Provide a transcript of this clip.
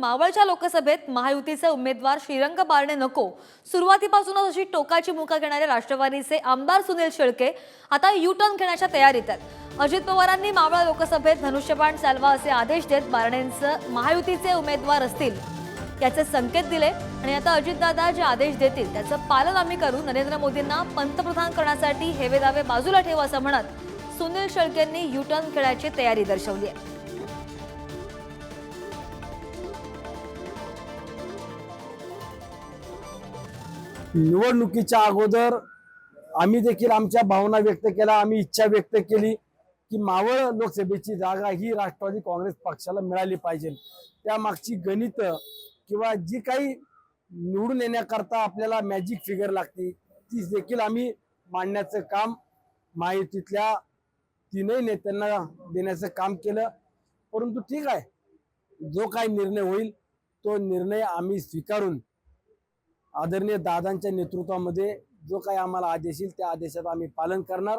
मावळच्या लोकसभेत महायुतीचे उमेदवार श्रीरंग बारणे नको. सुरुवातीपासूनच अशी टोकाची मुका घेणारे राष्ट्रवादीचे आमदार सुनील शेळके आता यू टर्न घेण्याच्या तयारीत आहेत. अजित पवारांनी मावळ लोकसभेत धनुष्यबाण चालवा असे आदेश देत बारणेंचं महायुतीचे उमेदवार असतील याचे संकेत दिले आणि आता अजितदादा जे आदेश देतील त्याचं पालन आम्ही करू. नरेंद्र मोदींना पंतप्रधान करण्यासाठी हेवे दावे बाजूला ठेवू असं म्हणत सुनील शेळकेंनी यू टर्न खेळायची तयारी दर्शवली आहे. निवडणुकीच्या अगोदर आम्ही देखील आमच्या भावना व्यक्त केल्या आम्ही इच्छा व्यक्त केली की मावळ लोकसभेची जागा ही राष्ट्रवादी काँग्रेस पक्षाला मिळाली पाहिजे. त्यामागची गणित किंवा जी काही निवडून येण्याकरता आपल्याला मॅजिक फिगर लागते ती देखील आम्ही मांडण्याचं काम महायुतीतल्या तीनही नेत्यांना देण्याचं काम केलं. परंतु ठीक आहे जो काही निर्णय होईल तो निर्णय आम्ही स्वीकारून आदरणीय दादांच्या नेतृत्वामध्ये जो काही आम्हाला आदेश येईल त्या आदेशाचं आम्ही पालन करणार.